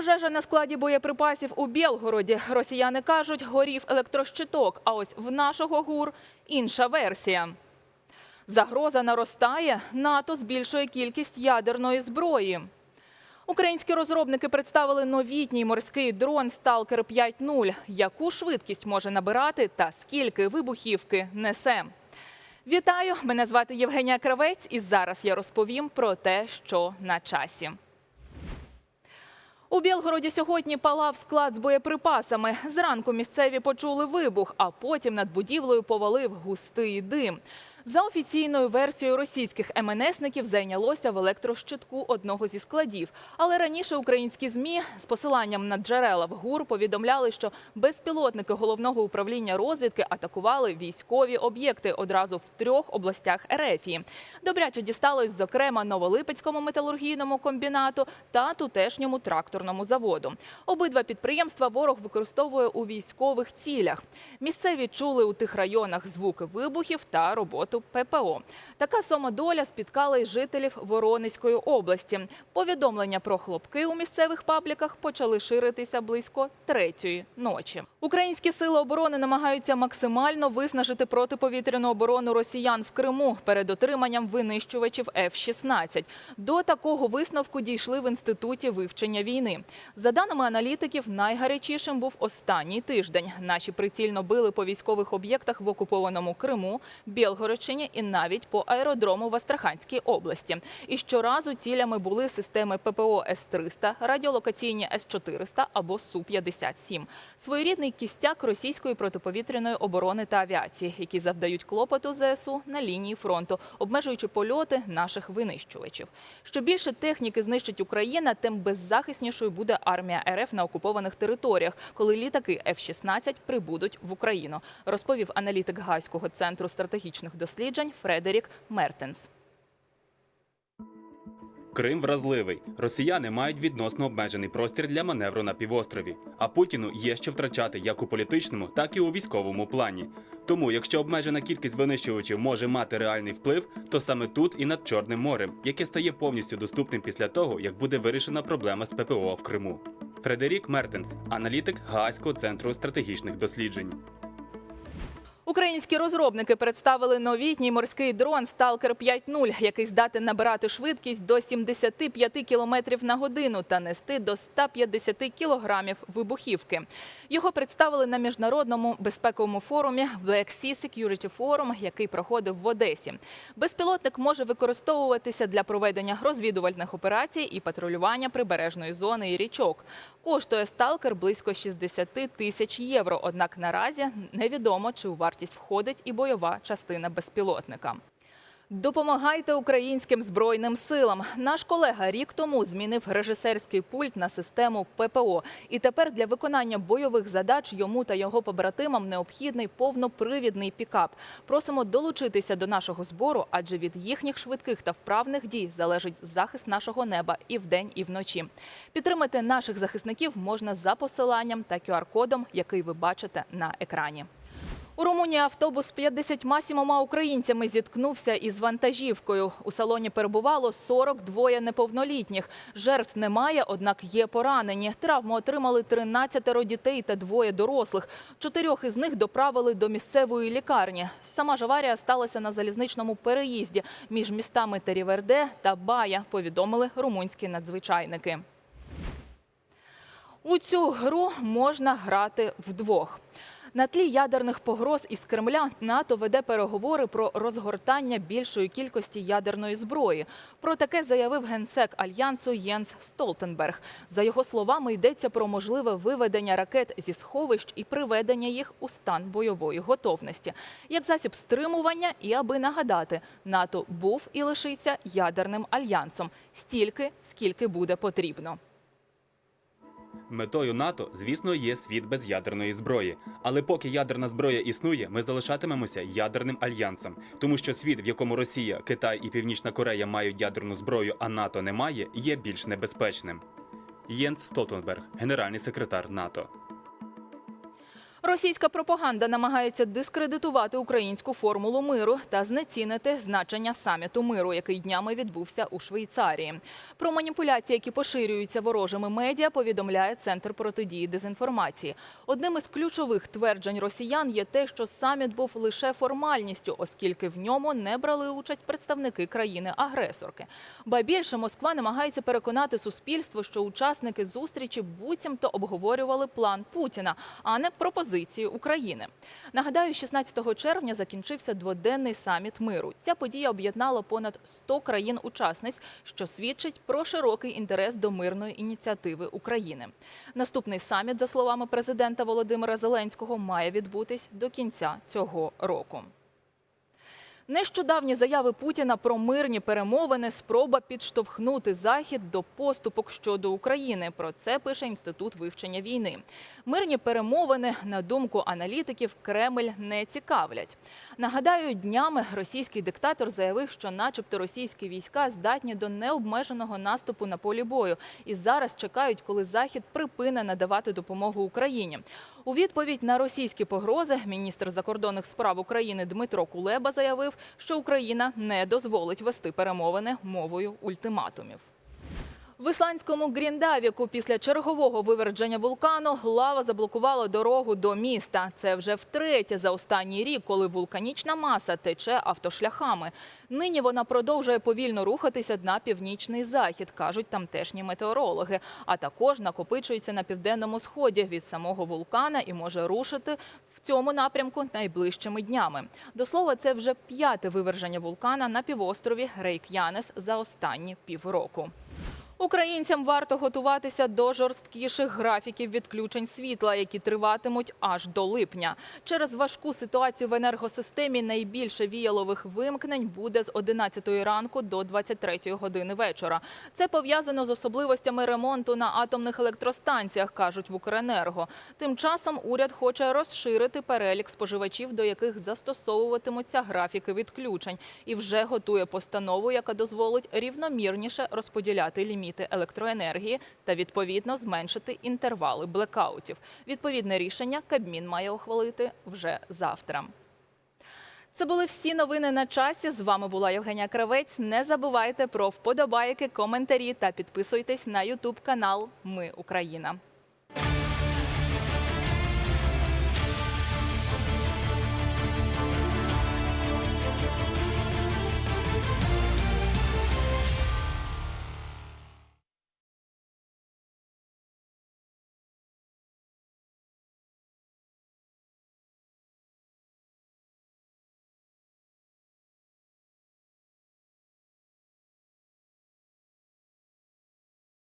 Пожежа на складі боєприпасів у Білгороді. Росіяни кажуть, горів електрощиток. А ось в нашого гур інша версія. Загроза наростає. НАТО збільшує кількість ядерної зброї. Українські розробники представили новітній морський дрон Сталкер 5.0. Яку швидкість може набирати та скільки вибухівки несе? Вітаю! Мене звати Євгенія Кравець, і зараз я розповім про те, що на часі. У Білгороді сьогодні палав склад з боєприпасами. Зранку місцеві почули вибух, а потім над будівлею повалив густий дим. За офіційною версією російських МНСників зайнялося в електрощитку одного зі складів. Але раніше українські змі з посиланням на джерела в ГУР повідомляли, що безпілотники головного управління розвідки атакували військові об'єкти одразу в трьох областях Ерефії. Добряче дісталось, зокрема, Новолипецькому металургійному комбінату та тутешньому тракторному заводу. Обидва підприємства ворог використовує у військових цілях. Місцеві чули у тих районах звуки вибухів та роботу ППО. Така сама доля спіткала й жителів Воронезької області. Повідомлення про хлопки у місцевих пабліках почали ширитися близько третьої ночі. Українські сили оборони намагаються максимально виснажити протиповітряну оборону росіян в Криму перед отриманням винищувачів F-16. До такого висновку дійшли в інституті вивчення війни. За даними аналітиків, найгарячішим був останній тиждень. Наші прицільно били по військових об'єктах в окупованому Криму, Білгородщині і навіть по аеродрому в Астраханській області. І щоразу цілями були системи ППО С-300, радіолокаційні С-400 або Су-57. Своєрідний кістяк російської протиповітряної оборони та авіації, які завдають клопоту ЗСУ на лінії фронту, обмежуючи польоти наших винищувачів. Що більше техніки знищить Україна, тим беззахиснішою буде армія РФ на окупованих територіях, коли літаки F-16 прибудуть в Україну, розповів аналітик Гаазького центру стратегічних досліджень Фредерік Мертенс. Крим вразливий. Росіяни мають відносно обмежений простір для маневру на півострові. А Путіну є що втрачати як у політичному, так і у військовому плані. Тому, якщо обмежена кількість винищувачів може мати реальний вплив, то саме тут і над Чорним морем, яке стає повністю доступним після того, як буде вирішена проблема з ППО в Криму. Фредерік Мертенс, аналітик Гаазького центру стратегічних досліджень. Українські розробники представили новітній морський дрон Сталкер 5.0, який здатен набирати швидкість до 75 км на годину та нести до 150 кілограмів вибухівки. Його представили на міжнародному безпековому форумі Black Sea Security Forum, який проходив в Одесі. Безпілотник може використовуватися для проведення розвідувальних операцій і патрулювання прибережної зони і річок. Коштує сталкер близько 60 тисяч євро. Однак наразі невідомо, чи у вартість входить і бойова частина безпілотника. Допомагайте українським збройним силам. Наш колега рік тому змінив режисерський пульт на систему ППО. І тепер для виконання бойових задач йому та його побратимам необхідний повнопривідний пікап. Просимо долучитися до нашого збору, адже від їхніх швидких та вправних дій залежить захист нашого неба і вдень, і вночі. Підтримати наших захисників можна за посиланням та QR-кодом, який ви бачите на екрані. У Румунії автобус з 57 українцями зіткнувся із вантажівкою. У салоні перебувало 42 неповнолітніх. Жертв немає, однак є поранені. Травму отримали 13 дітей та двоє дорослих. Чотирьох із них доправили до місцевої лікарні. Сама ж аварія сталася на залізничному переїзді між містами Теріверде та Бая, повідомили румунські надзвичайники. У цю гру можна грати вдвох. На тлі ядерних погроз із Кремля НАТО веде переговори про розгортання більшої кількості ядерної зброї. Про таке заявив генсек альянсу Єнс Столтенберг. За його словами, йдеться про можливе виведення ракет зі сховищ і приведення їх у стан бойової готовності, як засіб стримування, і аби нагадати, НАТО був і лишиться ядерним альянсом стільки, скільки буде потрібно. Метою НАТО, звісно, є світ без ядерної зброї. Але поки ядерна зброя існує, ми залишатимемося ядерним альянсом, тому що світ, в якому Росія, Китай і Північна Корея мають ядерну зброю, а НАТО не має, є більш небезпечним. Єнс Столтенберг, генеральний секретар НАТО. Російська пропаганда намагається дискредитувати українську формулу миру та знецінити значення саміту миру, який днями відбувся у Швейцарії. Про маніпуляції, які поширюються ворожими медіа, повідомляє Центр протидії дезінформації. Одним із ключових тверджень росіян є те, що саміт був лише формальністю, оскільки в ньому не брали участь представники країни-агресорки. Ба більше Москва намагається переконати суспільство, що учасники зустрічі буцімто обговорювали план Путіна, а не пропозиції України. Нагадаю, 16 червня закінчився дводенний саміт миру. Ця подія об'єднала понад 100 країн-учасниць, що свідчить про широкий інтерес до мирної ініціативи України. Наступний саміт, за словами президента Володимира Зеленського, має відбутись до кінця цього року. Нещодавні заяви Путіна про мирні перемовини спроба підштовхнути захід до поступок щодо України. Про це пише інститут вивчення війни. Мирні перемовини, на думку аналітиків, Кремль не цікавлять. Нагадаю, днями російський диктатор заявив, що, начебто, російські війська здатні до необмеженого наступу на полі бою і зараз чекають, коли захід припине надавати допомогу Україні. У відповідь на російські погрози міністр закордонних справ України Дмитро Кулеба заявив, що Україна не дозволить вести перемовини мовою ультиматумів. В ісландському Гріндавіку після чергового вивердження вулкану лава заблокувала дорогу до міста. Це вже втретє за останній рік, коли вулканічна маса тече автошляхами. Нині вона продовжує повільно рухатися на північний захід, кажуть тамтешні метеорологи. А також накопичується на південному сході від самого вулкана і може рушити в цьому напрямку найближчими днями. До слова, це вже п'яте виверження вулкана на півострові Рейк'янес за останні півроку. Українцям варто готуватися до жорсткіших графіків відключень світла, які триватимуть аж до липня. Через важку ситуацію в енергосистемі найбільше віялових вимкнень буде з 11 ранку до 23 години вечора. Це пов'язано з особливостями ремонту на атомних електростанціях, кажуть в Укренерго. Тим часом уряд хоче розширити перелік споживачів, до яких застосовуватимуться графіки відключень, і вже готує постанову, яка дозволить рівномірніше розподіляти ліміти електроенергії та відповідно зменшити інтервали блекаутів. Відповідне рішення Кабмін має ухвалити вже завтра. Це були всі новини на часі. З вами була Євгенія Кравець. Не забувайте про вподобайки, коментарі та підписуйтесь на Ютуб канал Ми Україна.